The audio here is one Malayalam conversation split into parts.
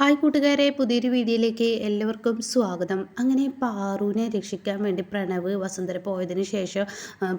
ഹായ് കൂട്ടുകാരെ പുതിയൊരു വീഡിയോയിലേക്ക് എല്ലാവർക്കും സ്വാഗതം. അങ്ങനെ പാറുവിനെ രക്ഷിക്കാൻ വേണ്ടി പ്രണവ് വസുന്ധര പോയതിന് ശേഷം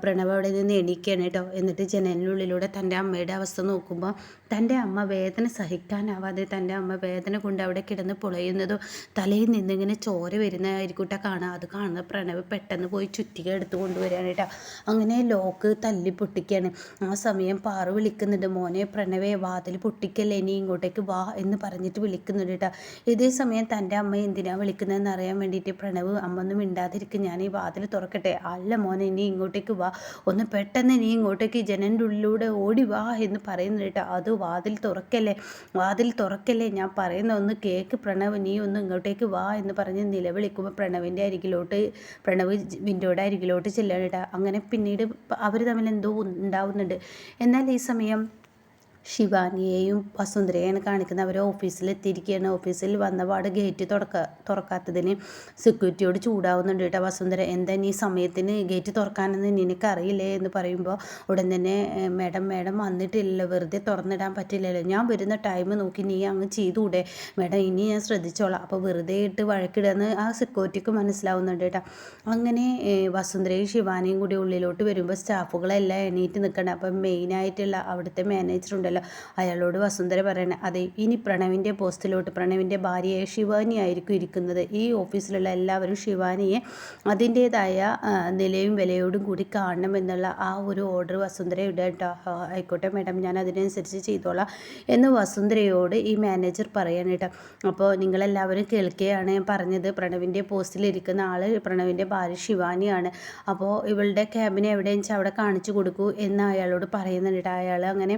പ്രണവ് അവിടെ നിന്ന് എണീക്കുകയാണ് കേട്ടോ എന്നിട്ട് ജനലിനുള്ളിലൂടെ തന്റെ അമ്മയുടെ അവസ്ഥ നോക്കുമ്പോൾ തന്റെ അമ്മ വേദന സഹിക്കാനാവാതെ തന്റെ അമ്മ വേദന കൊണ്ട് അവിടെ കിടന്ന് പുളയുന്നതും തലയിൽ നിന്നിങ്ങനെ ചോര വരുന്നതായിരിക്കൂട്ട കാണുക അത് കാണുന്ന പ്രണവ് പെട്ടെന്ന് പോയി ചുറ്റിക എടുത്തു കൊണ്ടുവരികയാണ് കേട്ടോ അങ്ങനെ ലോക്ക് തല്ലി പൊട്ടിക്കുകയാണ് ആ സമയം പാറു വിളിക്കുന്നുണ്ട് മോനെ പ്രണവേ വാതിൽ പൊട്ടിക്കല്ലേ? ഇനി ഇങ്ങോട്ടേക്ക് വാ എന്ന് പറഞ്ഞിട്ട് വിളിക്കുന്നുണ്ട് കേട്ടോ ഇതേ സമയം തന്റെ അമ്മ എന്തിനാണ് വിളിക്കുന്നതെന്ന് അറിയാൻ വേണ്ടിയിട്ട് പ്രണവ് അമ്മ ഒന്നും മിണ്ടാതിരിക്കും ഞാൻ ഈ വാതിൽ തുറക്കട്ടെ. അല്ല മോനെ ഇനി ഇങ്ങോട്ടേക്ക് വാ. ഒന്ന് പെട്ടെന്ന് നീ ഇങ്ങോട്ടേക്ക് ജനന്റെ ഉള്ളിലൂടെ ഓടി വാ എന്ന് പറയുന്നു കേട്ടോ അത് വാതിൽ തുറക്കല്ലേ? വാതിൽ തുറക്കല്ലേ? ഞാൻ പറയുന്ന ഒന്ന് കേക്ക് പ്രണവ് നീ ഒന്ന് ഇങ്ങോട്ടേക്ക് വാ എന്ന് പറഞ്ഞ് നിലവിളിക്കുമ്പോൾ പ്രണവിന്റെ അരികിലോട്ട് പ്രണവ് വിൻഡോയുടെ അരികിലോട്ട് ചെല്ലാണ് കേട്ടോ. അങ്ങനെ പിന്നീട് അവർ തമ്മിൽ എന്തോ ഉണ്ടാവുന്നുണ്ട്. എന്നാൽ ഈ സമയം ശിവാനിയെയും വസുന്ധരയാണ് കാണിക്കുന്നത്. അവർ ഓഫീസിലെത്തിയിരിക്കുകയാണ് ഓഫീസിൽ വന്നപാട് ഗേറ്റ് തുറക്ക തുറക്കാത്തതിന് സെക്യൂരിറ്റിയോട് ചൂടാവുന്നുണ്ട് കേട്ടോ വസുന്ധര. എന്താ നീ സമയത്തിന് ഗേറ്റ് തുറക്കാനെന്ന് നിനക്കറിയില്ലേ എന്ന് പറയുമ്പോൾ ഉടൻ തന്നെ മേഡം മേഡം വന്നിട്ടില്ലല്ലോ. വെറുതെ തുറന്നിടാൻ പറ്റില്ലല്ലോ. ഞാൻ വരുന്ന ടൈം നോക്കി നീ അങ്ങ് ചെയ്തുകൂടെ മേഡം ഇനി ഞാൻ ശ്രദ്ധിച്ചോളാം. അപ്പോൾ വെറുതെ ഇട്ട് വഴക്കിടുന്ന് ആ സെക്യൂരിറ്റിക്ക് മനസ്സിലാവുന്നുണ്ട് കേട്ടോ. അങ്ങനെ വസുന്ധരയും ശിവാനിയും കൂടി ഉള്ളിലോട്ട് വരുമ്പോൾ സ്റ്റാഫുകളെല്ലാം എണീറ്റ് നിൽക്കണം അപ്പം മെയിനായിട്ടുള്ള അവിടുത്തെ മാനേജർ ഉണ്ടല്ലോ. അയാളോട് വസുന്ധര പറയണേ അതെ ഇനി പ്രണവിന്റെ പോസ്റ്റിലോട്ട് പ്രണവിന്റെ ഭാര്യയെ ശിവാനി ആയിരിക്കും ഇരിക്കുന്നത്. ഈ ഓഫീസിലുള്ള എല്ലാവരും ശിവാനിയെ അതിന്റേതായ നിലയും വിലയോടും കൂടി കാണണം എന്നുള്ള ആ ഒരു ഓർഡർ വസുന്ധരയുടെ കേട്ടോ. ആയിക്കോട്ടെ മാഡം ഞാൻ അതിനനുസരിച്ച് ചെയ്തോളാം എന്ന് വസുന്ധരയോട് ഈ മാനേജർ പറയാൻ കേട്ടോ. അപ്പോൾ നിങ്ങളെല്ലാവരും കേൾക്കുകയാണ് ഞാൻ പറഞ്ഞത്. പ്രണവിന്റെ പോസ്റ്റിലിരിക്കുന്ന ആൾ പ്രണവിന്റെ ഭാര്യ ശിവാനിയാണ്. അപ്പോൾ ഇവളുടെ ക്യാബിനെ എവിടെയെന്ന് വെച്ചാൽ അവിടെ കാണിച്ചു കൊടുക്കൂ എന്ന് അയാളോട് പറയുന്നുണ്ട് അയാൾ അങ്ങനെ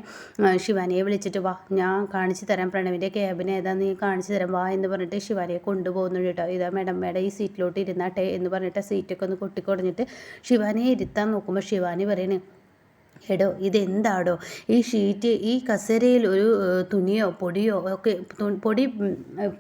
ശിവാനിയെ വിളിച്ചിട്ട് വാ. ഞാൻ കാണിച്ചു തരാം പ്രണവിന്റെ ക്യാബിന് ഏതാ നീ കാണിച്ചു തരാം. വാ എന്ന് പറഞ്ഞിട്ട് ശിവാനിയെ കൊണ്ടുപോകുന്നുണ്ട് കേട്ടോ. ഇതാ മേഡം മേഡം ഈ സീറ്റിലോട്ട് ഇരുന്നാട്ടെ എന്ന് പറഞ്ഞിട്ട് സീറ്റൊക്കെ ഒന്ന് കൊട്ടിക്കൊടഞ്ഞിട്ട് ശിവാനിയെ ഇരുത്താൻ നോക്കുമ്പോൾ ശിവാനി പറയണേ എടോ ഇതെന്താടോ? ഈ ഷീറ്റ് ഈ കസേരയിൽ ഒരു തുണിയോ പൊടിയോ ഒക്കെ പൊടി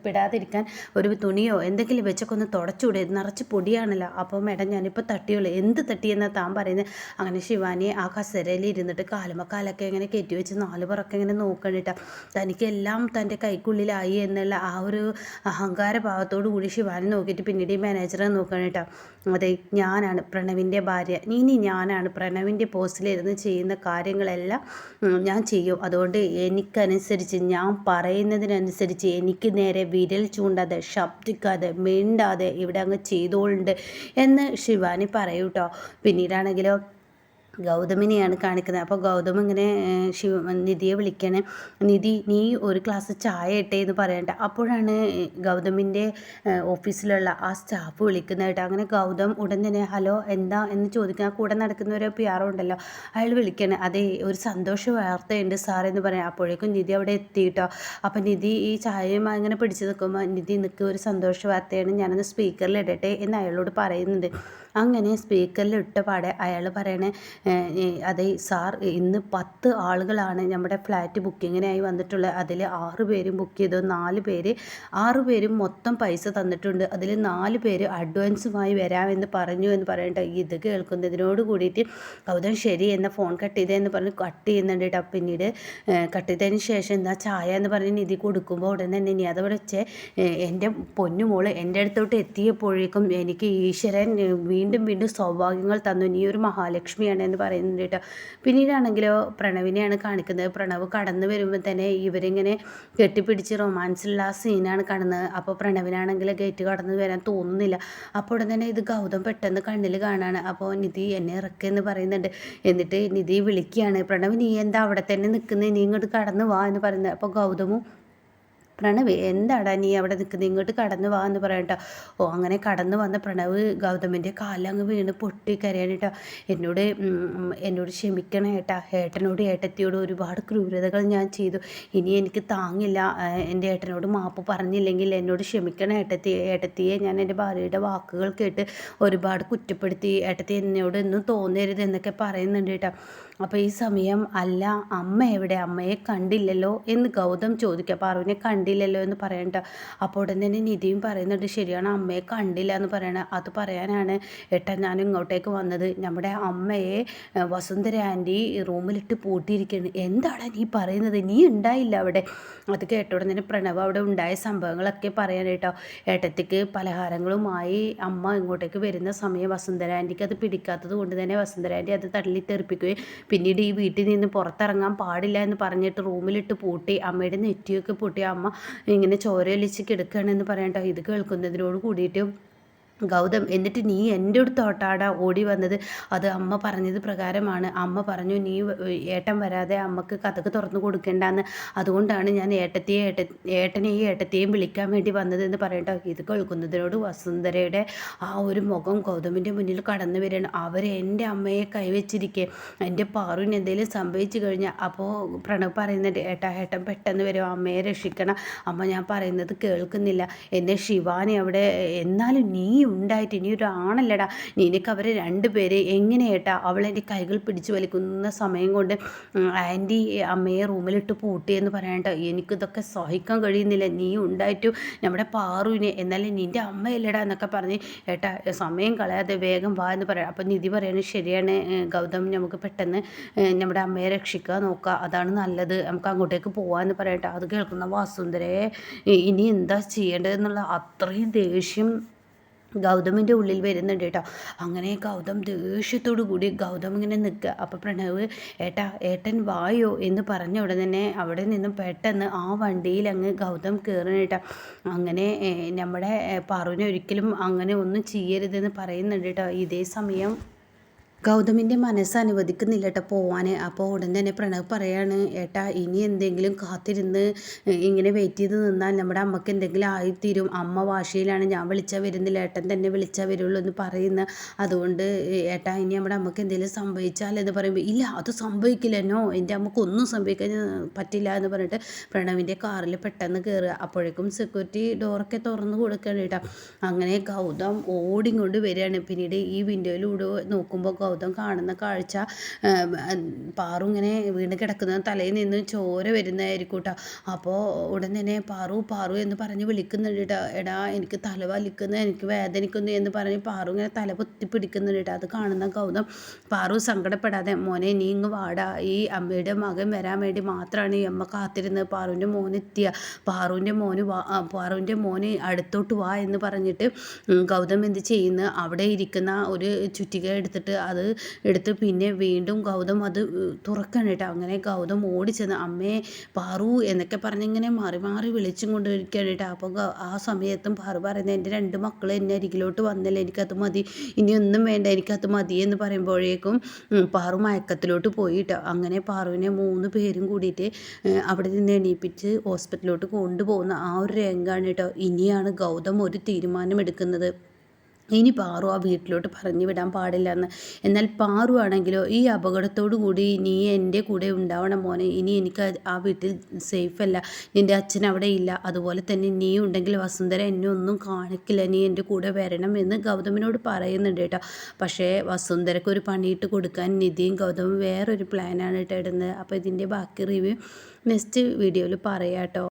പെടാതിരിക്കാൻ ഒരു തുണിയോ എന്തെങ്കിലും വെച്ചൊക്കെ ഒന്ന് തുടച്ചുകൂടെ നിറച്ച് പൊടിയാണല്ലോ. അപ്പോൾ മേഡം ഞാനിപ്പോൾ തട്ടിയുള്ളൂ എന്ത് തട്ടിയെന്നാണ് താൻ പറയുന്നത് അങ്ങനെ ശിവാനി ആ കസേരയിൽ ഇരുന്നിട്ട് കാലുമക്കാലൊക്കെ ഇങ്ങനെ കയറ്റി വെച്ച് നാല് പുറക്കെ ഇങ്ങനെ നോക്കണിട്ട തനിക്കെല്ലാം തന്റെ കൈക്കുള്ളിലായി എന്നുള്ള ആ ഒരു അഹങ്കാര ഭാവത്തോടു കൂടി ശിവാനി നോക്കിയിട്ട് പിന്നീട് ഈ മാനേജറെ നോക്കണിട്ട അതെ ഞാനാണ് പ്രണവിന്റെ ഭാര്യ. ഇനി ഞാനാണ് പ്രണവിന്റെ പോസ്റ്റിലിരുന്ന് ചെയ്യുന്ന കാര്യങ്ങളെല്ലാം ഞാൻ ചെയ്യും. അതുകൊണ്ട് എനിക്കനുസരിച്ച് ഞാൻ പറയുന്നതിനനുസരിച്ച് എനിക്ക് നേരെ വിരൽ ചൂണ്ടാതെ ശബ്ദിക്കാതെ മിണ്ടാതെ ഇവിടെ അങ്ങ് ചെയ്തോളുണ്ട് എന്ന് ശിവാനി പറയൂട്ടോ. പിന്നീടാണെങ്കിലോ ഗൗതമിനെയാണ് കാണിക്കുന്നത്. അപ്പോൾ ഗൗതം ഇങ്ങനെ ശിവ നിധിയെ വിളിക്കണേ. നിധി നീ ഒരു ക്ലാസ് ചായ ഇട്ടേ എന്ന് പറയണ്ട. അപ്പോഴാണ് ഗൗതമിന്റെ ഓഫീസിലുള്ള ആ സ്റ്റാഫ് വിളിക്കുന്നത് കേട്ടോ അങ്ങനെ ഗൗതം ഉടൻ തന്നെ ഹലോ എന്താ? എന്ന് ചോദിക്കാൻ കൂടെ നടക്കുന്ന ഒരു പി ആർ ഉണ്ടല്ലോ. അയാൾ വിളിക്കണേ അതെ ഒരു സന്തോഷ വാർത്തയുണ്ട് സാർ എന്ന് പറയാം അപ്പോഴേക്കും നിധി അവിടെ എത്തി കേട്ടോ അപ്പം നിധി ഈ ചായയുമായി അങ്ങനെ പിടിച്ചു നിൽക്കുമ്പോൾ നിധി നിൽക്കുക ഒരു സന്തോഷ വാർത്തയാണ്. ഞാനൊന്ന് സ്പീക്കറിൽ ഇടട്ടെ എന്ന് അയാളോട് പറയുന്നുണ്ട്. അങ്ങനെ സ്പീക്കറിൽ ഇട്ട പാടെ അയാൾ പറയണേ അതെ സാർ ഇന്ന് പത്ത് ആളുകളാണ് നമ്മുടെ ഫ്ലാറ്റ് ബുക്കിങ്ങിനായി വന്നിട്ടുള്ളത് അതിൽ ആറ് പേരും ബുക്ക് ചെയ്തു. നാല് പേര് ആറ് പേരും മൊത്തം പൈസ തന്നിട്ടുണ്ട്. അതിൽ നാല് പേര് അഡ്വാൻസുമായി വരാമെന്ന് പറഞ്ഞു എന്ന് പറയട്ടെ ഇത് കേൾക്കുന്നതിനോട് കൂടിയിട്ട് കൗതം ശരി എന്ന ഫോൺ കട്ട് ചെയ്തതെന്ന് പറഞ്ഞ് കട്ട് ചെയ്യുന്നുണ്ട് കേട്ടോ പിന്നീട് കട്ട് ചെയ്തതിന് ശേഷം എന്താ ചായ എന്ന് പറഞ്ഞ് നിധി കൊടുക്കുമ്പോൾ ഉടൻ തന്നെ ഇനി അത് വിളിച്ച് എന്റെ പൊന്നുമോൾ എന്റെ അടുത്തോട്ട് എത്തിയപ്പോഴേക്കും എനിക്ക് ഈശ്വരൻ വീണ്ടും വീണ്ടും സൗഭാഗ്യങ്ങൾ തന്നു. നീ ഒരു മഹാലക്ഷ്മിയാണ് എന്ന് പറയുന്നുണ്ട് കേട്ടോ. പിന്നീടാണെങ്കിലോ പ്രണവിനെയാണ് കാണിക്കുന്നത്. പ്രണവ് കടന്നു വരുമ്പോൾ തന്നെ ഇവരിങ്ങനെ കെട്ടിപ്പിടിച്ച് റൊമാൻസിലുള്ള ആ സീനാണ് കാണുന്നത്. അപ്പോൾ പ്രണവിനാണെങ്കിൽ ഗേറ്റ് കടന്നു വരാൻ തോന്നുന്നില്ല. അപ്പോൾ ഉടൻ തന്നെ ഇത് ഗൗതം പെട്ടെന്ന് കണ്ണിൽ കാണാണ്. അപ്പോൾ നിധി എന്നെ ഇറക്കെന്ന് പറയുന്നുണ്ട്. എന്നിട്ട് നിധി വിളിക്കുകയാണ്. പ്രണവ് നീ എന്താ അവിടെ തന്നെ നിൽക്കുന്നത് നീ ഇങ്ങോട്ട് കടന്നു വാ എന്ന് പറയുന്നത്. അപ്പോൾ ഗൗതമും പ്രണവ് എന്താടാ നീ അവിടെ നിൽക്കുന്നത് ഇങ്ങോട്ട് കടന്നു വാ എന്ന് പറയട്ടോ ഓ അങ്ങനെ കടന്നു വന്ന പ്രണവ് ഗൗതമിന്റെ കാലങ്ങ് വീണ് പൊട്ടി കരയാനിട്ടോ എന്നോട് എന്നോട് ക്ഷമിക്കണം ഏട്ടാ. ഏട്ടനോട് ഏട്ടത്തിയോട് ഒരുപാട് ക്രൂരതകൾ ഞാൻ ചെയ്തു. ഇനി എനിക്ക് താങ്ങില്ല. എന്റെ ഏട്ടനോട് മാപ്പ് പറഞ്ഞില്ലെങ്കിൽ എന്നോട് ക്ഷമിക്കണം ഏട്ടത്തി. ഏട്ടത്തിയെ ഞാൻ എന്റെ ഭാര്യയുടെ വാക്കുകൾ കേട്ട് ഒരുപാട് കുറ്റപ്പെടുത്തി. ഏട്ടത്തി എന്നോട് ഒന്നും തോന്നരുത് എന്നൊക്കെ പറയുന്നുണ്ട് കേട്ടോ അപ്പോൾ ഈ സമയം അല്ല അമ്മ എവിടെ? അമ്മയെ കണ്ടില്ലല്ലോ എന്ന് ഗൗതം ചോദിക്കുക പാർവിനെ കണ്ടി കണ്ടില്ലല്ലോ എന്ന് പറയണ്ട. അപ്പോൾ ഉടൻ തന്നെ നിധിയും പറയുന്നുണ്ട് ശരിയാണ് അമ്മയെ കണ്ടില്ല എന്ന് പറയണ. അത് പറയാനാണ് ഏട്ടാ ഞാൻ ഇങ്ങോട്ടേക്ക് വന്നത്. നമ്മുടെ അമ്മയെ വസുന്ധര ആന്റി റൂമിലിട്ട് പൂട്ടിയിരിക്കുകയാണ്. എന്താണ് നീ പറയുന്നത്? നീ ഉണ്ടായില്ല അവിടെ? അത് കേട്ട ഉടൻ തന്നെ പ്രണവ് അവിടെ ഉണ്ടായ സംഭവങ്ങളൊക്കെ പറയാനായിട്ടോ ഏട്ടത്തിക്ക് പലഹാരങ്ങളുമായി അമ്മ ഇങ്ങോട്ടേക്ക് വരുന്ന സമയം വസുന്ധര ആന്റിക്ക് അത് പിടിക്കാത്തത് കൊണ്ട് തന്നെ വസുന്ധര ആന്റി അത് തള്ളി തെറിപ്പിക്കുകയും പിന്നീട് ഈ വീട്ടിൽ നിന്ന് പുറത്തിറങ്ങാൻ പാടില്ല എന്ന് പറഞ്ഞിട്ട് റൂമിലിട്ട് പൂട്ടി അമ്മയുടെ നെറ്റിയൊക്കെ പൂട്ടി അമ്മ ഇങ്ങനെ ചോരയൊലിച്ച് കിടക്കുകയാണെന്ന് പറയട്ടോ ഇത് കേൾക്കുന്നതിനോട് കൂടിയിട്ട് ഗൗതം എന്നിട്ട് നീ എന്റെ അടുത്തോട്ടാടാ ഓടി വന്നത്. അത് അമ്മ പറഞ്ഞത് പ്രകാരമാണ്. അമ്മ പറഞ്ഞു നീ ഏട്ടൻ വരാതെ അമ്മയ്ക്ക് കഥക്ക് തുറന്നു കൊടുക്കേണ്ടെന്ന്. അതുകൊണ്ടാണ് ഞാൻ ഏട്ടത്തെയും ഏട്ട ഏട്ടനെയും ഏട്ടത്തെയും വിളിക്കാൻ വേണ്ടി വന്നതെന്ന് പറയട്ടോ. ഇത് കേൾക്കുന്നതിനോട് വസുന്ധരയുടെ ആ ഒരു മുഖം ഗൗതമിന്റെ മുന്നിൽ കടന്നു വരികയാണ്. അവർ എന്റെ അമ്മയെ കൈവച്ചിരിക്കെ. എന്റെ പാറുവിന് എന്തെങ്കിലും സംഭവിച്ചു കഴിഞ്ഞാൽ അപ്പോൾ പ്രണവ് പറയുന്നുണ്ട് ഏട്ടാ ഏട്ടൻ പെട്ടെന്ന് വരും. അമ്മയെ രക്ഷിക്കണം. അമ്മ ഞാൻ പറയുന്നത് കേൾക്കുന്നില്ല. എന്നെ ശിവാനി അവിടെ എന്നാലും നീ ഉണ്ടായിട്ട് ഇനി ഒരു ആണല്ലടാ നിനക്ക് അവരെ രണ്ടുപേരെ എങ്ങനെയേട്ടാ അവളെന്റെ കൈകൾ പിടിച്ചു വലിക്കുന്ന സമയം കൊണ്ട് ആന്റി അമ്മയെ റൂമിലിട്ട് പൂട്ടിയെന്ന് പറയണ്ടോ എനിക്കിതൊക്കെ സഹിക്കാൻ കഴിയുന്നില്ല. നീ ഉണ്ടായിട്ട് നമ്മുടെ പാറുവിനെ. എന്നാലും നിന്റെ അമ്മയല്ലടാ എന്നൊക്കെ പറഞ്ഞ് ഏട്ടാ സമയം കളയാതെ വേഗം വാ എന്ന് പറയാം. അപ്പം നിധി പറയുന്നത് ശരിയാണ് ഗൗതം നമുക്ക് പെട്ടെന്ന് നമ്മുടെ അമ്മയെ രക്ഷിക്കുക നോക്കുക അതാണ് നല്ലത്. നമുക്ക് അങ്ങോട്ടേക്ക് പോകാമെന്ന് പറയട്ടെ അത് കേൾക്കുന്ന വാസുന്ധരയെ ഇനി എന്താ ചെയ്യേണ്ടതെന്നുള്ള അത്രയും ദേഷ്യം ഗൗതമിന്റെ ഉള്ളിൽ വരുന്നുണ്ട് കേട്ടോ. അങ്ങനെ ഗൗതം ദേഷ്യത്തോടു കൂടി ഗൗതം ഇങ്ങനെ നിൽക്കുക. അപ്പോൾ പ്രണവ് ഏട്ടാ ഏട്ടൻ വായോ? എന്ന് പറഞ്ഞ ഉടനെ തന്നെ അവിടെ നിന്നും പെട്ടെന്ന് ആ വണ്ടിയിൽ അങ്ങ് ഗൗതം കയറണേട്ടാ അങ്ങനെ നമ്മുടെ പാറുവിനെ ഒരിക്കലും അങ്ങനെ ഒന്നും ചെയ്യരുതെന്ന് പറയുന്നുണ്ട് കേട്ടോ. ഇതേ സമയം ഗൗതമിന്റെ മനസ്സ് അനുവദിക്കുന്നില്ല കേട്ടോ പോവാൻ അപ്പോൾ ഉടൻ തന്നെ പ്രണവ് പറയാണ് ഏട്ടാ ഇനി എന്തെങ്കിലും കാത്തിരുന്ന് ഇങ്ങനെ വെയിറ്റ് ചെയ്ത് നിന്നാൽ നമ്മുടെ അമ്മയ്ക്ക് എന്തെങ്കിലും ആയിത്തീരും. അമ്മ വാശിയിലാണ് ഞാൻ വിളിച്ചാൽ വരുന്നില്ല ഏട്ടൻ തന്നെ വിളിച്ചാൽ വരുള്ളൂ എന്ന് പറയുന്ന. അതുകൊണ്ട് ഏട്ടാ ഇനി നമ്മുടെ അമ്മയ്ക്ക് എന്തെങ്കിലും സംഭവിച്ചാൽ എന്ന് പറയുമ്പോൾ ഇല്ല അത് സംഭവിക്കില്ല എന്നോ എന്റെ അമ്മയ്ക്ക് ഒന്നും സംഭവിക്കാൻ പറ്റില്ല എന്ന് പറഞ്ഞിട്ട് പ്രണവിന്റെ കാറിൽ പെട്ടെന്ന് കയറുക അപ്പോഴേക്കും സെക്യൂരിറ്റി ഡോറൊക്കെ തുറന്ന് കൊടുക്കുകയാണ് കേട്ടോ. അങ്ങനെ ഗൗതം ഓടിങ്ങോട്ട് വരികയാണ് പിന്നീട് ഈ വിൻഡോയിലൂടെ നോക്കുമ്പോൾ ഗൗതം കാണുന്ന കാഴ്ച പാറു ഇങ്ങനെ വീണ് കിടക്കുന്ന തലയിൽ നിന്ന് ചോര വരുന്നതായിരിക്കും കേട്ടോ അപ്പോൾ ഉടൻ തന്നെ പാറു പാറു എന്ന് പറഞ്ഞ് വിളിക്കുന്നുണ്ട് കേട്ടോ എടാ എനിക്ക് തല വലിക്കുന്നു എനിക്ക് വേദനിക്കുന്നു എന്ന് പറഞ്ഞ് പാറു ഇങ്ങനെ തല പൊത്തി പിടിക്കുന്നുണ്ട് കേട്ടോ അത് കാണുന്ന ഗൗതം പാറു സങ്കടപ്പെടാതെ മോനെ നീ ഇങ്ങ് വാടാ. ഈ അമ്മയുടെ മകൻ വരാൻ വേണ്ടി മാത്രമാണ് ഈ അമ്മ കാത്തിരുന്നത്. പാറുവിന്റെ മോൻ എത്തിയ. പാറുവിന്റെ മോന് വാ പാറുവിന്റെ മോന് അടുത്തോട്ട് വാ എന്ന് പറഞ്ഞിട്ട് ഗൗതം എന്ത് ചെയ്യുന്നു? അവിടെ ഇരിക്കുന്ന ഒരു ചുറ്റിക എടുത്തിട്ട് അത് എടുത്ത് പിന്നെ വീണ്ടും ഗൗതം അത് തുറക്കണം കേട്ടോ അങ്ങനെ ഗൗതം ഓടിച്ചെന്ന് അമ്മേ പാറു എന്നൊക്കെ പറഞ്ഞിങ്ങനെ മാറി മാറി വിളിച്ചും കൊണ്ടിരിക്കുകയാണ് കേട്ടോ. അപ്പോൾ ആ സമയത്തും പാറു പറയുന്നത് എന്റെ രണ്ട് മക്കൾ എന്നെ അരികിലോട്ട് വന്നില്ല എനിക്കത് മതി. ഇനി ഒന്നും വേണ്ട എനിക്കത് മതി എന്ന് പറയുമ്പോഴേക്കും പാറു മയക്കത്തിലോട്ട് പോയി കേട്ടോ. അങ്ങനെ പാറുവിനെ മൂന്ന് പേരും കൂടിയിട്ട് അവിടെ നിന്ന് എണീപ്പിച്ച് ഹോസ്പിറ്റലിലോട്ട് കൊണ്ടുപോകുന്ന ആ ഒരു രംഗമാണ് കേട്ടോ ഇനിയാണ് ഗൗതം ഒരു തീരുമാനം എടുക്കുന്നത് ഇനി പാറു ആ വീട്ടിലോട്ട് പറഞ്ഞു വിടാൻ പാടില്ല എന്ന് എന്നാൽ പാറു ആണെങ്കിലോ ഈ അപകടത്തോടു കൂടി നീ എന്റെ കൂടെ ഉണ്ടാവണം മോനെ. ഇനി എനിക്ക് ആ വീട്ടിൽ സേഫ് അല്ല. നിന്റെ അച്ഛൻ അവിടെ ഇല്ല. അതുപോലെ തന്നെ നീ ഉണ്ടെങ്കിൽ വസുന്ധര എന്നെ ഒന്നും കാണിക്കില്ല. നീ എന്റെ കൂടെ വരണം എന്ന് ഗൗതമിനോട് പറയുന്നുണ്ട് കേട്ടോ. പക്ഷേ വസുന്ധരക്ക് ഒരു പണിയിട്ട് കൊടുക്കാൻ നിധിയും ഗൗതമും വേറൊരു പ്ലാനാണ് കേട്ടോ ഇടുന്നത്. അപ്പോൾ ഇതിന്റെ ബാക്കി റിവ്യൂ നെക്സ്റ്റ് വീഡിയോയിൽ പറയാം കേട്ടോ.